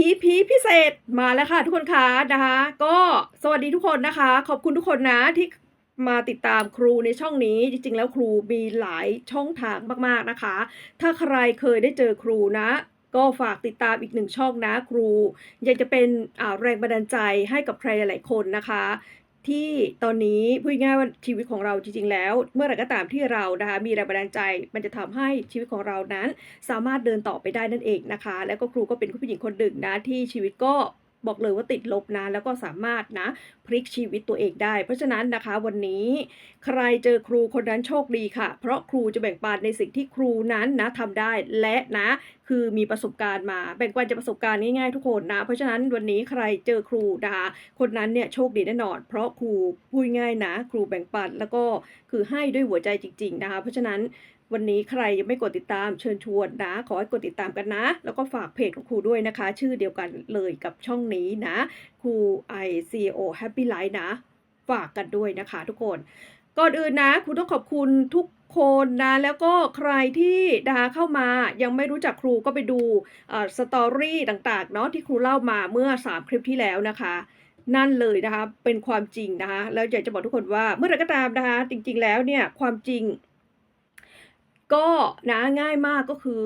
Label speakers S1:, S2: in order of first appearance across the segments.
S1: EP พิเศษมาแล้วค่ะทุกคนคะนะคะ ก็สวัสดีทุกคนนะคะ ขอบคุณทุกคนนะที่มาติดตามครูในช่องนี้ จริงๆ แล้วครูมีหลายช่องทางมากๆนะคะ ถ้าใครเคยได้เจอครูนะ ก็ฝากติดตามอีกหนึ่งช่องนะครู อยากจะเป็นแรงบันดาลใจให้กับใครหลายๆคนนะคะ ที่ตอนนี้พูดง่ายว่าชีวิตของเราจริงๆแล้ว เมื่อไหร่ก็ตามที่เรานะคะมีแรงบันดาลใจ มันจะทำให้ชีวิตของเรานั้น สามารถเดินต่อไปได้นั่นเองนะคะ แล้วก็ครูก็เป็นผู้หญิงคนหนึ่งนะที่ชีวิตก็ บอกเลยว่าติดลบนะแล้วก็สามารถนะพลิกชีวิตตัวเองได้ เพราะฉะนั้นนะคะวันนี้ใครเจอครูคนนั้นโชคดีค่ะ เพราะครูจะแบ่งปันในสิ่งที่ครูนั้นนะทำได้และนะคือมีประสบการณ์มาแบ่งปันจากประสบการณ์ง่ายๆทุกคนนะ เพราะฉะนั้นวันนี้ใครเจอครูนะคะคนนั้นเนี่ยโชคดีแน่นอน เพราะครูพูดง่ายนะ ครูแบ่งปันแล้วก็คือให้ด้วยหัวใจจริง ๆนะคะ เพราะฉะนั้น วันนี้ใครยังไม่กดติดตามเชิญชวนนะ ขอให้กดติดตามกันนะ แล้วก็ฝากเพจของครูด้วยนะคะ ชื่อเดียวกันเลยกับช่องนี้นะครู i c o Happy Life นะ ฝากกันด้วยนะคะทุกคน ก่อนอื่นนะครูต้องขอบคุณทุกคนนะแล้วก็ใครที่นะคะเข้ามายังไม่รู้จักครูก็ไปดูสตอรี่ต่างๆเนาะที่ครูเล่ามาเมื่อ 3 คลิปที่แล้วนะคะ นั่นเลยนะคะเป็นความจริงนะคะแล้วอยากจะบอกทุกคนว่าเมื่อไรก็ตามนะคะจริงๆแล้วเนี่ยความจริง ก็นะง่ายมากก็คือ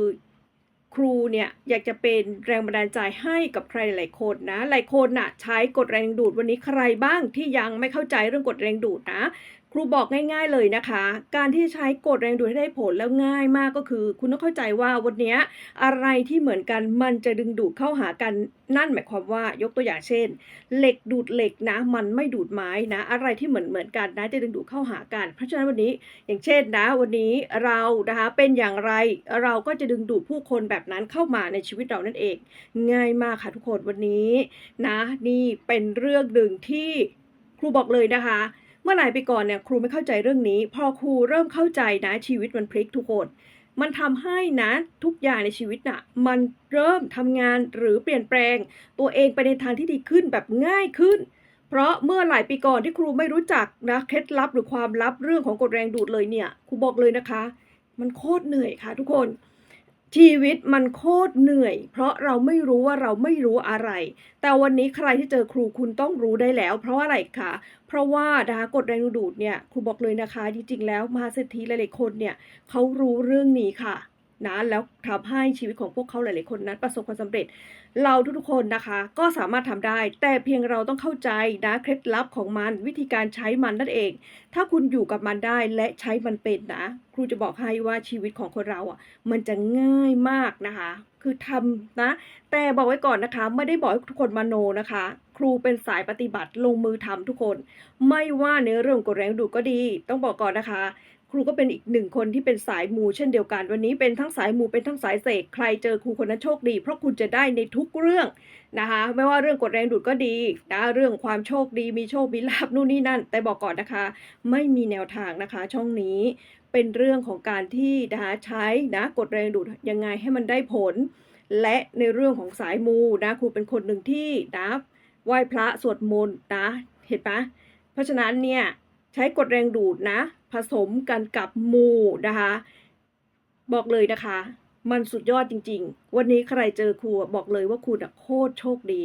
S1: ครูเนี่ยอยากจะเป็นแรงบันดาลใจให้กับใครหลายคนนะ หลายคนน่ะใช้กฎแรงดูดวันนี้ใครบ้างที่ยังไม่เข้าใจเรื่องกฎแรงดูดนะ ครูบอกง่ายๆเลยนะคะ การที่ใช้กฎแรงดูดให้ได้ผลแล้วง่ายมากก็คือ คุณต้องเข้าใจว่าวันนี้อะไรที่เหมือนกันมันจะดึงดูดเข้าหากันนั่นหมายความว่ายกตัวอย่างเช่น เหล็กดูดเหล็กนะ มันไม่ดูดไม้นะ อะไรที่เหมือนเหมือนกันนะจะดึงดูดเข้าหากัน เพราะฉะนั้นวันนี้อย่างเช่นนะวันนี้เรานะคะเป็นอย่างไรเราก็จะดึงดูดผู้คนแบบนั้นเข้ามาในชีวิตเรานั่นเอง ง่ายมากค่ะทุกคนวันนี้นะนี่เป็นเรื่องหนึ่งที่ครูบอกเลยนะคะ เมื่อหลายปีก่อนเนี่ยครูไม่เข้าใจเรื่องนี้ พอครูเริ่มเข้าใจนะชีวิตมันพลิกทุกคนมันทำให้นะทุกอย่างในชีวิตน่ะมันเริ่มทำงานหรือเปลี่ยนแปลง ตัวเองไปในทางที่ดีขึ้นแบบง่ายขึ้น เพราะเมื่อหลายปีก่อนที่ครูไม่รู้จักนะเคล็ดลับหรือความลับเรื่องของกฎแรงดูดเลยเนี่ยครูบอกเลยนะคะ มันโคตรเหนื่อยค่ะทุกคน ชีวิตมันโคตรเหนื่อย เพราะเราไม่รู้ว่าเราไม่รู้อะไร แต่วันนี้ใครที่เจอครูคุณต้องรู้ได้แล้ว เพราะว่าอะไรคะเพราะว่าดากฎแรงดูดเนี่ยครูบอกเลยนะคะ จริงๆแล้วมหาเศรษฐีหลายๆคนเนี่ยเขารู้เรื่องนี้ค่ะ นะแล้วทำให้ชีวิตของพวกเขาหลาย ๆ คนนั้นประสบความสำเร็จ เราทุก ๆ คนนะคะ ก็สามารถทำได้ แต่เพียงเราต้องเข้าใจนะเคล็ดลับของมันวิธีการใช้มันนั่นเอง ถ้าคุณอยู่กับมันได้และใช้มันเป็นนะ ครูจะบอกให้ว่าชีวิตของคนเราอะ มันจะง่ายมากนะคะ คือทำนะ แต่บอกไว้ก่อนนะคะ ไม่ได้บอกให้ทุกคนมาโนนะคะ ครูเป็นสายปฏิบัติลงมือทำทุกคน ไม่ว่าในเรื่องกฎแรงดูดก็ดี ต้องบอกก่อนนะคะ ครูก็เป็นอีกหนึ่งคนที่เป็นสายมูเช่นเดียวกัน วันนี้เป็นทั้งสายมูเป็นทั้งสายเสกใครเจอครูคนนั้นโชคดี เพราะคุณจะได้ในทุกเรื่องนะคะไม่ว่าเรื่องกฎแรงดูดก็ดีนะเรื่องความโชคดีมีโชคมีลาบนู่นนี่นั่น แต่บอกก่อนนะคะ ไม่มีแนวทางนะคะ ช่องนี้เป็นเรื่องของการที่นะคะใช้นะกฎแรงดูดยังไงให้มันได้ผล และในเรื่องของสายมูนะครูเป็นคนหนึ่งที่นะไหว้พระสวดมนต์นะเห็นปะเพราะฉะนั้นเนี่ยใช้กฎแรงดูดนะ ผสมกันกับมูนะคะ บอกเลยนะคะ มันสุดยอดจริง ๆ วันนี้ใครเจอครูบอกเลยว่าคุณโคตรโชคดี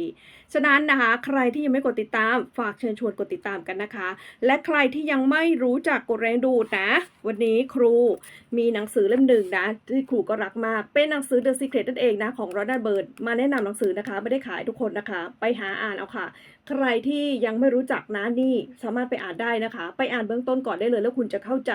S1: ฉะนั้นนะคะ ใครที่ยังไม่กดติดตามฝากเชิญชวนกดติดตามกันนะคะ และใครที่ยังไม่รู้จักกฎแรงดูดนะ วันนี้ครูมีหนังสือเล่มหนึ่งนะที่ครูก็รักมาก เป็นหนังสือ The Secret นั่นเองนะของรอนันเบิร์ดมาแนะนำหนังสือนะคะ ไม่ได้ขายทุกคนนะคะ ไปหาอ่านเอาค่ะ ใครที่ยังไม่รู้จักนะนี่สามารถไปอ่านได้นะคะ ไปอ่านเบื้องต้นก่อนได้เลย แล้วคุณจะเข้าใจ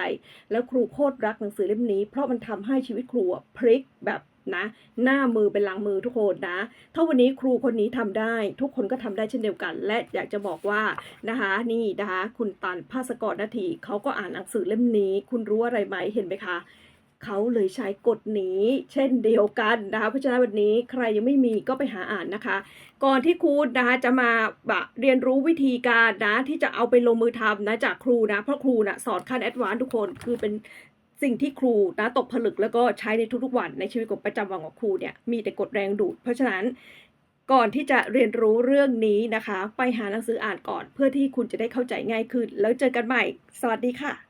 S1: แล้วครูโคตรรักหนังสือเล่มนี้ เพราะมันทำให้ชีวิตครูพลิกแบบนะหน้ามือเป็นหลังมือทุกคนนะ ถ้าวันนี้ครูคนนี้ทำได้ ทุกคนก็ทำได้เช่นเดียวกัน และอยากจะบอกว่านะคะนี่นะคะคุณตันภาสกรนาทีเขาก็อ่านหนังสือเล่มนี้ คุณรู้อะไรไหมเห็นไหมคะเขาเลยใช้กฎนี้เช่นเดียวกันนะคะเพราะฉะนั้นวันนี้ใครยังไม่มีก็ไปหาอ่านนะคะ ก่อนที่ครูนะคะจะมาแบบเรียนรู้วิธีการนะที่จะเอาไปลงมือทำนะจากครูนะเพราะครูนะสอนขั้นแอดวานทุกคนคือเป็น สิ่งที่ครูนะตกผลึกแล้วก็ใช้ในทุกๆวันในชีวิตประจำวันของครูเนี่ยมีแต่กดแรงดูด เพราะฉะนั้นก่อนที่จะเรียนรู้เรื่องนี้นะคะ ไปหาหนังสืออ่านก่อน เพื่อที่คุณจะได้เข้าใจง่ายขึ้น แล้วเจอกันใหม่ สวัสดีค่ะ